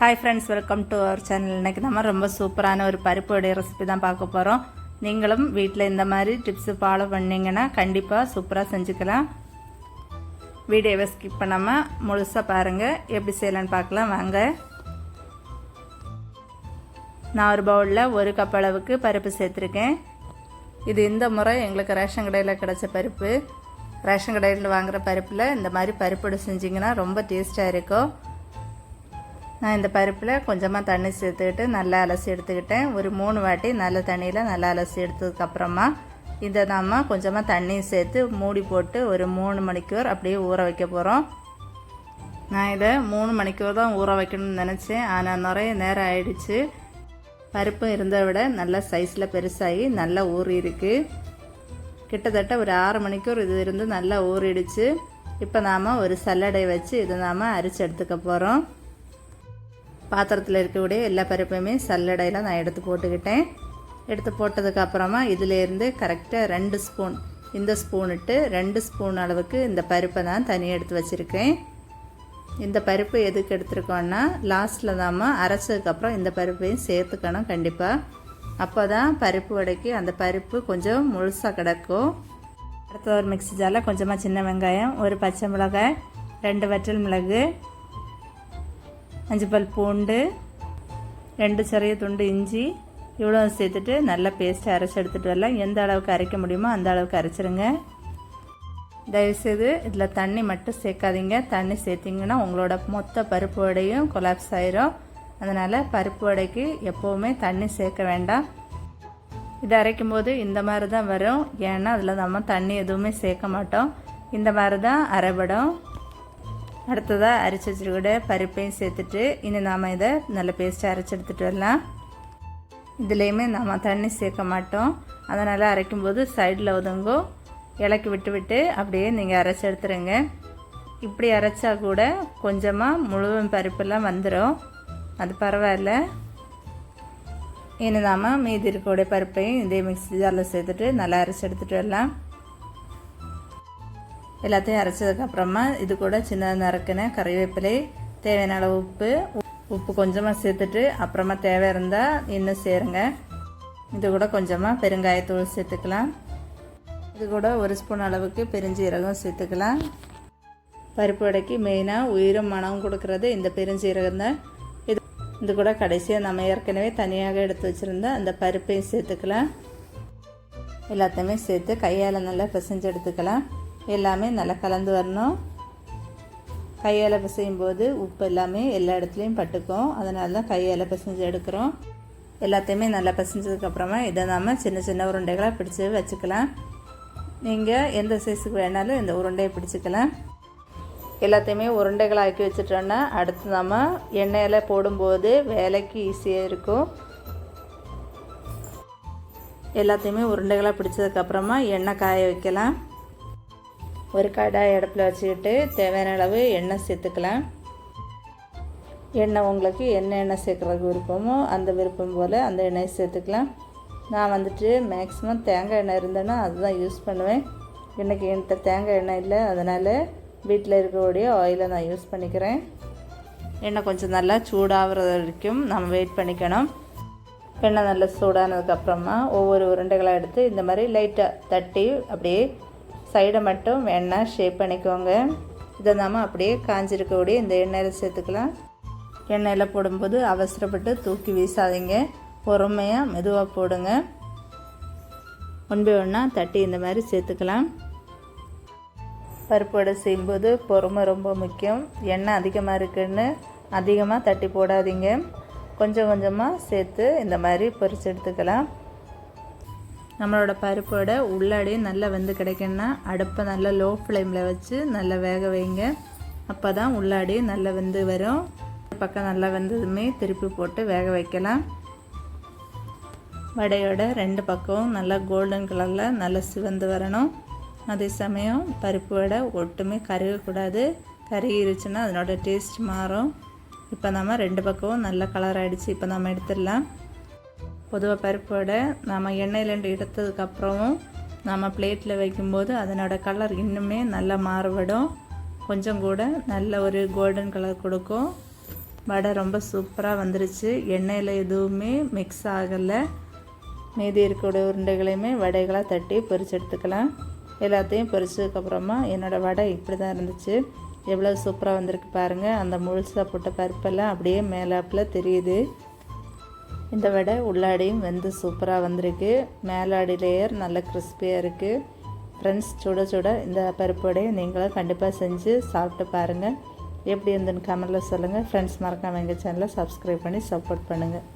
Hi friends welcome to our channel இன்னைக்கு நம்ம ரொம்ப சூப்பரான ஒரு பருப்புடைய ரெசிபி தான் பார்க்க போகிறோம் நீங்களும் வீட்டில் இந்த மாதிரி டிப்ஸு ஃபாலோ பண்ணிங்கன்னா கண்டிப்பாக சூப்பராக செஞ்சுக்கலாம். வீடியோவை ஸ்கிப் பண்ணாமல் முழுசாக பாருங்கள் எப்படி செய்யலான்னு பார்க்கலாம். வாங்க. நான் ஒரு பவுலில் ஒரு கப் அளவுக்கு பருப்பு சேர்த்துருக்கேன். இது இந்த முறை எங்களுக்கு ரேஷன் கடையில் கிடச்ச பருப்பு. ரேஷன் கடையில் வாங்குகிற பருப்பில் இந்த மாதிரி பருப்போடு செஞ்சிங்கன்னா ரொம்ப டேஸ்ட்டாக இருக்கும். நான் இந்த பருப்பில் கொஞ்சமாக தண்ணி சேர்த்துக்கிட்டு நல்லா அலசி எடுத்துக்கிட்டேன். ஒரு மூணு வாட்டி நல்ல தண்ணியில் நல்லா அலசி எடுத்ததுக்கப்புறமா இதை நாம் கொஞ்சமாக தண்ணியும் சேர்த்து மூடி போட்டு ஒரு மூணு மணிக்கூர் அப்படியே ஊற வைக்க போகிறோம் நான் இதை மூணு மணிக்கூர் தான் ஊற வைக்கணும்னு நினச்சேன். ஆனால் நிறைய நேரம் ஆயிடுச்சு. பருப்பு இருந்ததை விட நல்ல சைஸில் பெருசாகி நல்லா ஊறி இருக்கு கிட்டத்தட்ட ஒரு ஆறு மணிக்கூர் இது இருந்து நல்லா ஊறிடுச்சு. இப்போ நாம் ஒரு சல்லடை வச்சு இதை நாம் அரிச்சு எடுத்துக்க போகிறோம் பாத்திரத்தில் இருக்கக்கூடிய எல்லா பருப்பையுமே சல்லடையில் நான் எடுத்து போட்டுக்கிட்டேன். எடுத்து போட்டதுக்கப்புறமா இதிலேருந்து கரெக்டாக ரெண்டு ஸ்பூன் இந்த ஸ்பூன் இட்டு ரெண்டு ஸ்பூன் அளவுக்கு இந்த பருப்பை தான் தனியாக எடுத்து வச்சுருக்கேன். இந்த பருப்பு எதுக்கு எடுத்துருக்கோன்னா லாஸ்ட்டில் நாம் அரைச்சதுக்கப்புறம் இந்த பருப்பையும் சேர்த்துக்கணும் கண்டிப்பாக அப்போ தான் பருப்பு வடைக்கு அந்த பருப்பு கொஞ்சம் முழுசாக கிடக்கும். அடுத்த ஒரு மிக்ஸி ஜாரில் கொஞ்சமாக சின்ன வெங்காயம் ஒரு பச்சை மிளகாய் ரெண்டு வற்றல் மிளகு அஞ்சு பல் பூண்டு ரெண்டு சிறிய துண்டு இஞ்சி இவ்வளோ சேர்த்துட்டு நல்லா பேஸ்ட்டு அரைச்சி எடுத்துகிட்டு வரலாம். எந்த அளவுக்கு அரைக்க முடியுமோ அந்த அளவுக்கு அரைச்சிருங்க. தயவுசெய்து இதில் தண்ணி மட்டும் சேர்க்காதீங்க. தண்ணி சேர்த்திங்கன்னா உங்களோட மொத்த பருப்பு வடையும் கொலாப்ஸ் ஆயிரும். அதனால் பருப்பு வடைக்கு எப்போவுமே தண்ணி சேர்க்க வேண்டாம். இது அரைக்கும் போது இந்த மாதிரி தான் வரும். ஏன்னா அதில் நம்ம தண்ணி எதுவுமே சேர்க்க மாட்டோம். இந்த மாதிரி தான் அரைபடும் அடுத்ததாக அரைச்சி வச்சுருக்கூட பருப்பையும் சேர்த்துட்டு இனி நாம் இதை நல்ல பேஸ்ட்டாக அரைச்சி எடுத்துகிட்டு வரலாம். இதுலேயுமே நாம் தண்ணி சேர்க்க மாட்டோம். அதனால் அரைக்கும்போது சைடில் ஒதுங்கும். இலக்கி விட்டு விட்டு அப்படியே நீங்கள் அரைச்சி எடுத்துருங்க. இப்படி அரைச்சா கூட கொஞ்சமாக முழுவதும் பருப்பெல்லாம் வந்துடும் அது பரவாயில்ல. இனி நாம் மீதி இருக்கக்கூடிய பருப்பையும் இதே மிக்ஸி ஜாரில் சேர்த்துட்டு நல்லா அரைச்சி எடுத்துகிட்டு வரலாம். எல்லாத்தையும் அரைச்சதுக்கப்புறமா இது கூட சின்ன நறுக்கின கறிவேப்பிலை தேவையான அளவு உப்பு உப்பு கொஞ்சமாக சேர்த்துட்டு அப்புறமா தேவை இருந்தால் இன்னும் சேருங்க. இது கூட கொஞ்சமாக பெருங்காயத்தூள் சேர்த்துக்கலாம். இது கூட ஒரு ஸ்பூன் அளவுக்கு பெருஞ்சீரகம் சேர்த்துக்கலாம். பருப்பு வடைக்கு மெயினாக உயிரும் மனமும் கொடுக்கறது இந்த பெருஞ்சீரகம் தான். இது இது கூட கடைசியாக நம்ம ஏற்கனவே தனியாக எடுத்து வச்சுருந்த அந்த பருப்பையும் சேர்த்துக்கலாம். எல்லாத்தையுமே சேர்த்து கையால் நல்லா பிசைஞ்சு எடுத்துக்கலாம். எல்லாமே நல்லா கலந்து வரணும். கையால் பிசையும் போது உப்பு எல்லாமே எல்லா இடத்துலையும் பட்டுக்கும். அதனால தான் கையால் பிசைஞ்சு எடுக்கிறோம். எல்லாத்தையுமே நல்லா பிசைஞ்சதுக்கப்புறமா இதை நாம் சின்ன சின்ன உருண்டைகளாக பிடிச்சி வச்சுக்கலாம். நீங்கள் எந்த சைஸுக்கு வேணாலும் இந்த உருண்டையை பிடிச்சிக்கலாம். எல்லாத்தையுமே உருண்டைகள் ஆக்கி வச்சுட்டோன்னா அடுத்து நம்ம எண்ணெயில் போடும்போது வேலைக்கு ஈஸியாக இருக்கும். எல்லாத்தையுமே உருண்டைகளாக பிடிச்சதுக்கப்புறமா எண்ணெய் காய வைக்கலாம். ஒரு கடாய் அடுப்பில் வச்சுக்கிட்டு தேவையான அளவு எண்ணெய் சேர்த்துக்கலாம். எண்ணெய் உங்களுக்கு என்ன எண்ணெய் சேர்க்குறதுக்கு விருப்பமோ அந்த விருப்பம் போல் அந்த எண்ணெயை சேர்த்துக்கலாம். நான் வந்துட்டு மேக்ஸிமம் தேங்காய் எண்ணெய் இருந்தேன்னா அதுதான் யூஸ் பண்ணுவேன். இன்றைக்கி என்கிட்ட தேங்காய் எண்ணெய் இல்லை அதனால் வீட்டில் இருக்கக்கூடிய ஆயிலை நான் யூஸ் பண்ணிக்கிறேன். எண்ணெய் கொஞ்சம் நல்லா சூடாகிற வரைக்கும் நம்ம வெயிட் பண்ணிக்கணும். எண்ணெய் நல்லா சூடானதுக்கப்புறமா ஒவ்வொரு உருண்டைகளாக எடுத்து இந்த மாதிரி லைட்டாக தட்டி அப்படியே சைடை மட்டும் எண்ணெய் ஷேப் பண்ணிக்கோங்க. இதை நாம் அப்படியே காஞ்சிருக்கக்கூடிய இந்த எண்ணெயில் சேர்த்துக்கலாம். எண்ணெயில் போடும்போது அவசரப்பட்டு தூக்கி வீசாதீங்க. பொறுமையாக மெதுவாக போடுங்க. ஒன் ஒன்றா தட்டி இந்த மாதிரி சேர்த்துக்கலாம். பருப்பு வடை செய்யும்போது பொறுமை ரொம்ப முக்கியம். எண்ணெய் அதிகமாக இருக்குன்னு அதிகமாக தட்டி போடாதீங்க. கொஞ்சம் கொஞ்சமாக சேர்த்து இந்த மாதிரி பொரிச்சு எடுத்துக்கலாம். நம்மளோட பருப்போட உள்ளாடி நல்லா வெந்து கிடைக்குன்னா அடுப்பை நல்லா லோ ஃப்ளேமில் வச்சு நல்லா வேக வைங்க. அப்போ தான் உள்ளாடி நல்லா வெந்து வரும். பக்கம் நல்லா வெந்ததுமே திருப்பி போட்டு வேக வைக்கலாம். வடையோட ரெண்டு பக்கமும் நல்லா கோல்டன் கலரில் நல்லா சிவந்து வரணும். அதே சமயம் பருப்பு வடை ஒட்டுமே கருகக்கூடாது. கருகிருச்சுன்னா அதனோட டேஸ்ட் மாறும். இப்போ நம்ம ரெண்டு பக்கமும் நல்ல கலர் ஆகிடுச்சு இப்போ நம்ம எடுத்துடலாம். பொதுவாக பருப்போட நம்ம எண்ணெயிலேருந்து எடுத்ததுக்கப்புறமும் நம்ம பிளேட்டில் வைக்கும்போது அதனோட கலர் இன்னுமே நல்லா மாறுபடும். கொஞ்சம் கூட நல்ல ஒரு கோல்டன் கலர் கொடுக்கும். வடை ரொம்ப சூப்பராக வந்துருச்சு. எண்ணெயில் எதுவுமே மிக்ஸ் ஆகலை. மீதி இருக்கக்கூடிய உருண்டைகளையுமே வடைகளாக தட்டி பொரிச்சு எடுத்துக்கலாம். எல்லாத்தையும் பொரிச்சதுக்கப்புறமா என்னோடய வடை இப்படி தான் இருந்துச்சு. எவ்வளோ சூப்பராக வந்திருக்கு பாருங்கள் அந்த முழுசாக போட்ட பருப்பெல்லாம் அப்படியே மேலாப்பில் தெரியுது. இந்த வடை உள்ளாடியும் வெந்து சூப்பராக வந்திருக்கு. மேலாடி லேயர் நல்ல கிறிஸ்பியாக இருக்குது ஃப்ரெண்ட்ஸ் சுட சுட இந்த பருப்பு வடையை நீங்களும் கண்டிப்பாக செஞ்சு சாப்பிட்டு பாருங்கள் எப்படி இருந்துன்னு கமெண்டில் சொல்லுங்கள் ஃப்ரெண்ட்ஸ் மறக்காம எங்கள் சேனலை சப்ஸ்கிரைப் பண்ணி சப்போர்ட் பண்ணுங்கள்